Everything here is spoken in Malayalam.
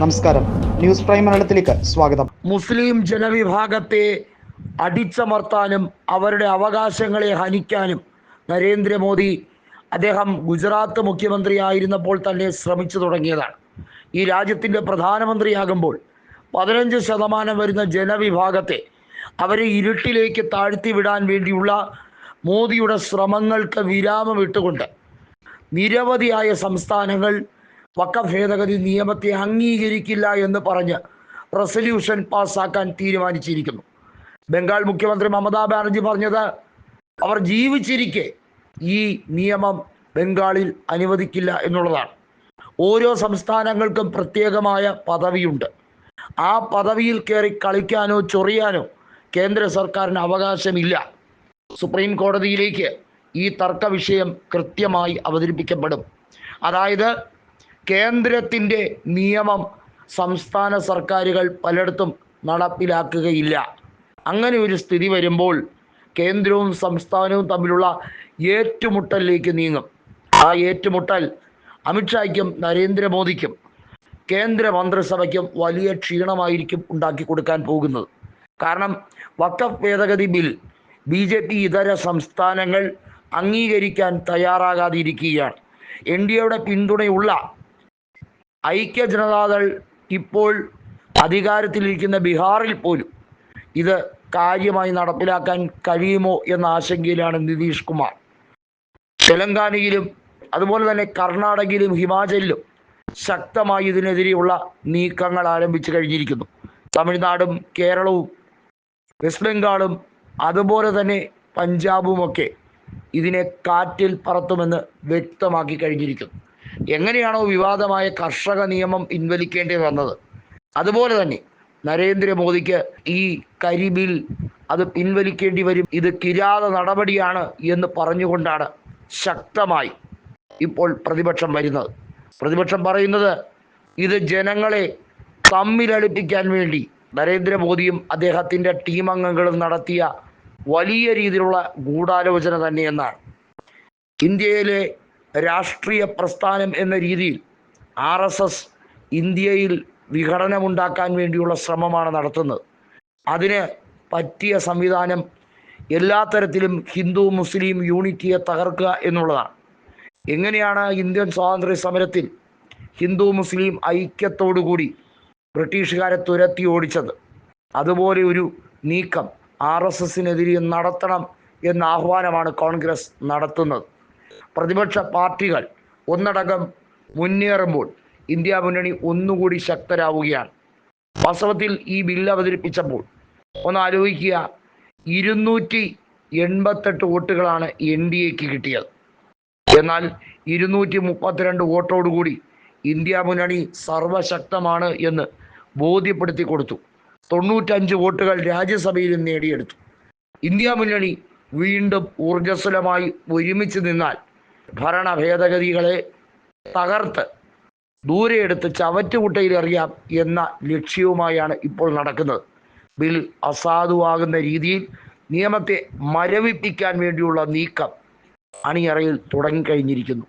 നമസ്കാരം. ന്യൂസ് പ്രൈം മലയാളത്തിലേക്ക് സ്വാഗതം. മുസ്ലിം ജനവിഭാഗത്തെ അടിച്ചമർത്താനും അവരുടെ അവകാശങ്ങളെ ഹനിക്കാനും നരേന്ദ്രമോദി അദ്ദേഹം ഗുജറാത്ത് മുഖ്യമന്ത്രിയായിരുന്നപ്പോൾ തന്നെ ശ്രമിച്ചു തുടങ്ങിയതാണ്. ഈ രാജ്യത്തിന്റെ പ്രധാനമന്ത്രിയാകുമ്പോൾ പതിനഞ്ച് ശതമാനം വരുന്ന ജനവിഭാഗത്തെ അവരെ ഇരുട്ടിലേക്ക് താഴ്ത്തി വിടാൻ വേണ്ടിയുള്ള മോദിയുടെ ശ്രമങ്ങൾക്ക് വിരാമം ഇട്ടുകൊണ്ട് നിരവധിയായ സംസ്ഥാനങ്ങൾ വഖഫ് ഭേദഗതി നിയമത്തെ അംഗീകരിക്കില്ല എന്ന് പറഞ്ഞ് റെസൊല്യൂഷൻ പാസ്സാക്കാൻ തീരുമാനിച്ചിരിക്കുന്നു. ബംഗാൾ മുഖ്യമന്ത്രി മമതാ ബാനർജി പറഞ്ഞത് അവർ ജീവിച്ചിരിക്കെ ഈ നിയമം ബംഗാളിൽ അനുവദിക്കില്ല എന്നുള്ളതാണ്. ഓരോ സംസ്ഥാനങ്ങൾക്കും പ്രത്യേകമായ പദവിയുണ്ട്. ആ പദവിയിൽ കയറി കളിക്കാനോ ചൊറിയാനോ കേന്ദ്ര സർക്കാരിന് അവകാശമില്ല. സുപ്രീം കോടതിയിലേക്ക് ഈ തർക്ക വിഷയം കൃത്യമായി അവതരിപ്പിക്കപ്പെടും. അതായത് കേന്ദ്രത്തിന്റെ നിയമം സംസ്ഥാന സർക്കാരുകൾ പലയിടത്തും നടപ്പിലാക്കുകയില്ല. അങ്ങനെ ഒരു സ്ഥിതി വരുമ്പോൾ കേന്ദ്രവും സംസ്ഥാനവും തമ്മിലുള്ള ഏറ്റുമുട്ടലിലേക്ക് നീങ്ങും. ആ ഏറ്റുമുട്ടൽ അമിത്ഷായ്ക്കും നരേന്ദ്രമോദിക്കും കേന്ദ്ര മന്ത്രിസഭയ്ക്കും വലിയ ക്ഷീണമായിരിക്കും ഉണ്ടാക്കി കൊടുക്കാൻ പോകുന്നത്. കാരണം വക്കഫ് ഭേദഗതി ബിൽ ബി ജെ പി ഇതര സംസ്ഥാനങ്ങൾ അംഗീകരിക്കാൻ തയ്യാറാകാതിരിക്കുകയാണ്. എൻ ഡി എയുടെ പിന്തുണയുള്ള ഐക്യ ജനതാദൾ ഇപ്പോൾ അധികാരത്തിലിരിക്കുന്ന ബീഹാറിൽ പോലും ഇത് കാര്യമായി നടപ്പിലാക്കാൻ കഴിയുമോ എന്ന ആശങ്കയിലാണ് നിതീഷ് കുമാർ. തെലങ്കാനയിലും അതുപോലെ തന്നെ കർണാടകയിലും ഹിമാചലിലും ശക്തമായി ഇതിനെതിരെയുള്ള നീക്കങ്ങൾ ആരംഭിച്ചു കഴിഞ്ഞിരിക്കുന്നു. തമിഴ്നാടും കേരളവും വെസ്റ്റ് ബംഗാളും അതുപോലെ തന്നെ പഞ്ചാബുമൊക്കെ ഇതിനെ കാറ്റിൽ പറത്തുമെന്ന് വ്യക്തമാക്കി കഴിഞ്ഞിരിക്കുന്നു. എങ്ങനെയാണോ വിവാദമായ കർഷക നിയമം പിൻവലിക്കേണ്ടി വന്നത്? അതുപോലെ തന്നെ നരേന്ദ്രമോദിക്ക് ഈ കരിബിൽ അത് പിൻവലിക്കേണ്ടി വരും. ഇത് കിരാത നടപടിയാണ് എന്ന് പറഞ്ഞുകൊണ്ടാണ് ശക്തമായി ഇപ്പോൾ പ്രതിപക്ഷം വരുന്നത്. പ്രതിപക്ഷം പറയുന്നത് ഇത് ജനങ്ങളെ തമ്മിലടുപ്പിക്കാൻ വേണ്ടി നരേന്ദ്രമോദിയും അദ്ദേഹത്തിന്റെ ടീം അംഗങ്ങളും നടത്തിയ വലിയ രീതിയിലുള്ള ഗൂഢാലോചന തന്നെയെന്നാണ്. ഇന്ത്യയിലെ രാഷ്ട്രീയ പ്രസ്ഥാനം എന്ന രീതിയിൽ ആർ എസ് എസ് ഇന്ത്യയിൽ വിഘടനമുണ്ടാക്കാൻ വേണ്ടിയുള്ള ശ്രമമാണ് നടത്തുന്നത്. അതിന് പറ്റിയ സംവിധാനം എല്ലാ തരത്തിലും ഹിന്ദു മുസ്ലിം യൂണിറ്റിയെ തകർക്കുക എന്നുള്ളതാണ്. എങ്ങനെയാണ് ഇന്ത്യൻ സ്വാതന്ത്ര്യ സമരത്തിൽ ഹിന്ദു മുസ്ലിം ഐക്യത്തോടുകൂടി ബ്രിട്ടീഷുകാരെ തുരത്തി ഓടിച്ചത്? അതുപോലെ ഒരു നീക്കം ആർ എസ് എസിനെതിരെ നടത്തണം എന്ന ആഹ്വാനമാണ് കോൺഗ്രസ് നടത്തുന്നത്. പ്രതിപക്ഷ പാർട്ടികൾ ഒന്നടങ്കം മുന്നേറുമ്പോൾ ഇന്ത്യ മുന്നണി ഒന്നുകൂടി ശക്തരാവുകയാണ്. വാസ്തവത്തിൽ ഈ ബില്ല് അവതരിപ്പിച്ചപ്പോൾ ഒന്ന് ആലോചിക്കുക ഇരുന്നൂറ്റി എൺപത്തെട്ട് വോട്ടുകളാണ് എൻ ഡി എക്ക് കിട്ടിയത്. എന്നാൽ ഇരുന്നൂറ്റി മുപ്പത്തിരണ്ട് വോട്ടോടുകൂടി ഇന്ത്യ മുന്നണി സർവശക്തമാണ് എന്ന് ബോധ്യപ്പെടുത്തി കൊടുത്തു. തൊണ്ണൂറ്റഞ്ച് വോട്ടുകൾ രാജ്യസഭയിൽ നേടിയെടുത്തു. ഇന്ത്യ മുന്നണി വീണ്ടും ഊർജസ്വലമായി ഒരുമിച്ച് നിന്നാൽ ഭരണ ഭേദഗതികളെ തകർത്ത് ദൂരെ എടുത്ത് ചവറ്റുകുട്ടയിൽ എറിയാം എന്ന ലക്ഷ്യവുമായാണ് ഇപ്പോൾ നടക്കുന്നത്. ബിൽ അസാധുവാകുന്ന രീതിയിൽ നിയമത്തെ മരവിപ്പിക്കാൻ വേണ്ടിയുള്ള നീക്കം അണിയറയിൽ തുടങ്ങിക്കഴിഞ്ഞിരിക്കുന്നു.